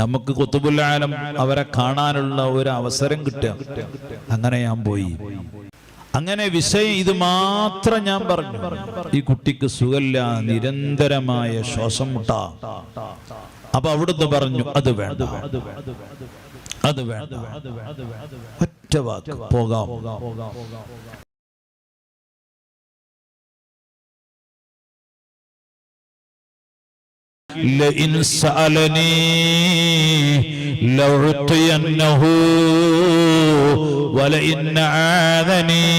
നമുക്ക് കുത്തുബുല്ലാലം അവരെ കാണാനുള്ള ഒരു അവസരം കിട്ടുക. അങ്ങനെ ഞാൻ പോയി. അങ്ങനെ വിഷയം ഇത് മാത്രം ഞാൻ പറഞ്ഞു. ഈ കുട്ടിക്ക് സുഖല്ല നിരന്തരമായ ശ്വാസം മുട്ട. അപ്പൊ അവിടുന്ന് പറഞ്ഞു അത് വേണ്ട. അത് വേണ്ട. ഒറ്റ വാക്ക് പോകാം. لئن سألني لأعطينه ولئن عاذني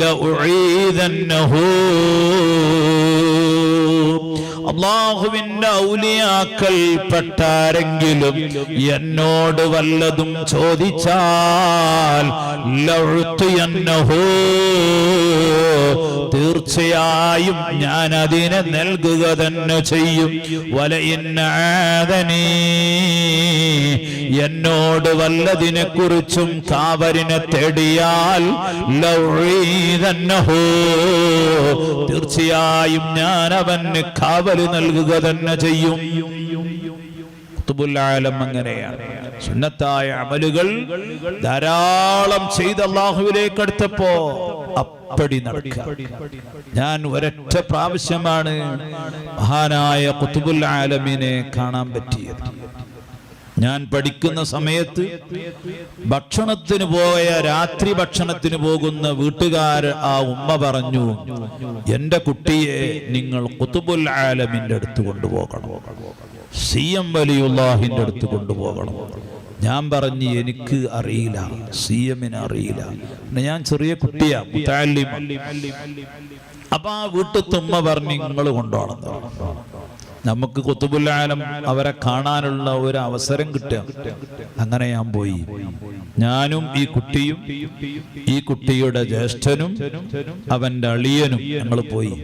لأعيذنه അള്ളാഹുവിന്റെ ഔലിയാക്കൾ പെട്ടാരെങ്കിലും എന്നോട് വല്ലതും ചോദിച്ചാൽ ലഉത്തിയന്നഹു. തീർച്ചയായും ഞാൻ അതിനെ നൽകുക തന്നെ ചെയ്യും. വലയിന്നാദനീ എന്നോട് വല്ലതിനെ കുറിച്ചും കാവലിനെ തേടിയാൽ. തീർച്ചയായും ഞാൻ അവന് കാവൽ നൽകുക തന്നെ ചെയ്യും. ഖുത്ബുൽ-ആലം അങ്ങനെയാണ്. അമലുകൾ ധാരാളം ചെയ്ത് അള്ളാഹുവിലേക്ക് അടുത്തപ്പോ അപ്പടി നടക്കുക. ഞാൻ ഒരൊറ്റ പ്രാവശ്യമാണ് മഹാനായ കുത്തുബുൽ ആലമിനെ കാണാൻ പറ്റിയത്. ഞാൻ പഠിക്കുന്ന സമയത്ത് ഭക്ഷണത്തിന് പോയ രാത്രി ഭക്ഷണത്തിന് പോകുന്ന വീട്ടുകാർ ആ ഉമ്മ പറഞ്ഞു എന്റെ കുട്ടിയെ നിങ്ങൾ കുത്തുബുൽ ആലമിന്റെ അടുത്ത് കൊണ്ടുപോകണം. സി എം വലിയുള്ളാഹിന്റെ അടുത്ത് കൊണ്ടുപോകണം. ഞാൻ പറഞ്ഞു എനിക്ക് അറിയില്ല സി എമ്മിന് അറിയില്ല ഞാൻ ചെറിയ കുട്ടിയാ. അപ്പൊ ആ വീട്ടു തുമ്മ പറഞ്ഞു നിങ്ങൾ കൊണ്ടുപോകണം. നമുക്ക് കുത്തുബുല്ലാലം അവരെ കാണാനുള്ള ഒരു അവസരം കിട്ടുക. അങ്ങനെ ഞാൻ പോയി. ഞാനും ഈ കുട്ടിയും ഈ കുട്ടിയുടെ ജ്യേഷ്ഠനും അവന്റെ അളിയനും ഞങ്ങൾ പോയി.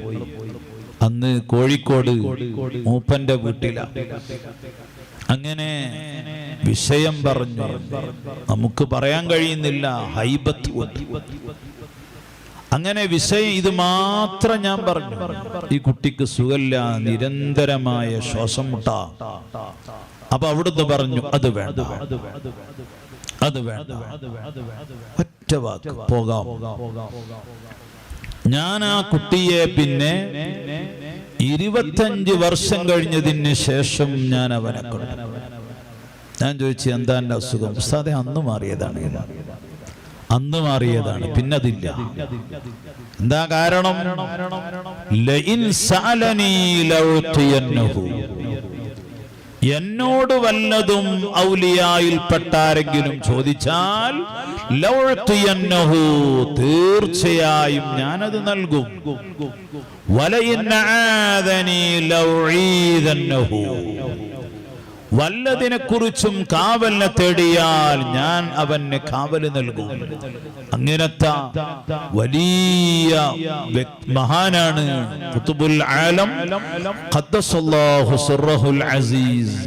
അന്ന് കോഴിക്കോട് മൂപ്പന്റെ വീട്ടിലാണ് അങ്ങനെ വിഷയം പറഞ്ഞു നമുക്ക് പറയാൻ കഴിയുന്നില്ല. ഹൈബത്ത് അങ്ങനെ വിഷയം ഇത് മാത്രം ഞാൻ പറഞ്ഞു. ഈ കുട്ടിക്ക് സുഖല്ല നിരന്തരമായ ശ്വാസം മുട്ട. അപ്പൊ അവിടുന്ന് പറഞ്ഞു അത് വേണ്ട. അത് വേണ്ട. ഒറ്റ വാക്ക് പോകാം. ഞാൻ ആ കുട്ടിയെ പിന്നെ ഇരുപത്തഞ്ച് വർഷം കഴിഞ്ഞതിന് ശേഷം ഞാൻ അവനെ കണ്ടു ഞാൻ ചോദിച്ചു എന്താ എന്റെ അസുഖം ഉസ്താദെ അന്ന് മാറിയതാണ് അന്ന് മാറിയതാണ് പിന്നതില്ല എന്താ കാരണം. എന്നോട് വല്ലതും ഔലിയായിൽപ്പെട്ടാരെങ്കിലും ചോദിച്ചാൽ ലൗഅത്തിയന്നഹു. തീർച്ചയായും ഞാനത് നൽകും വലയിൻ. വല്ലതിനെ കുറിച്ചും കാവലിനെ തേടിയാൽ ഞാൻ അവന് കാവൽ നൽകും. അങ്ങനത്തെ വലിയ മഹാനാണ് ആലം. അസീസ്.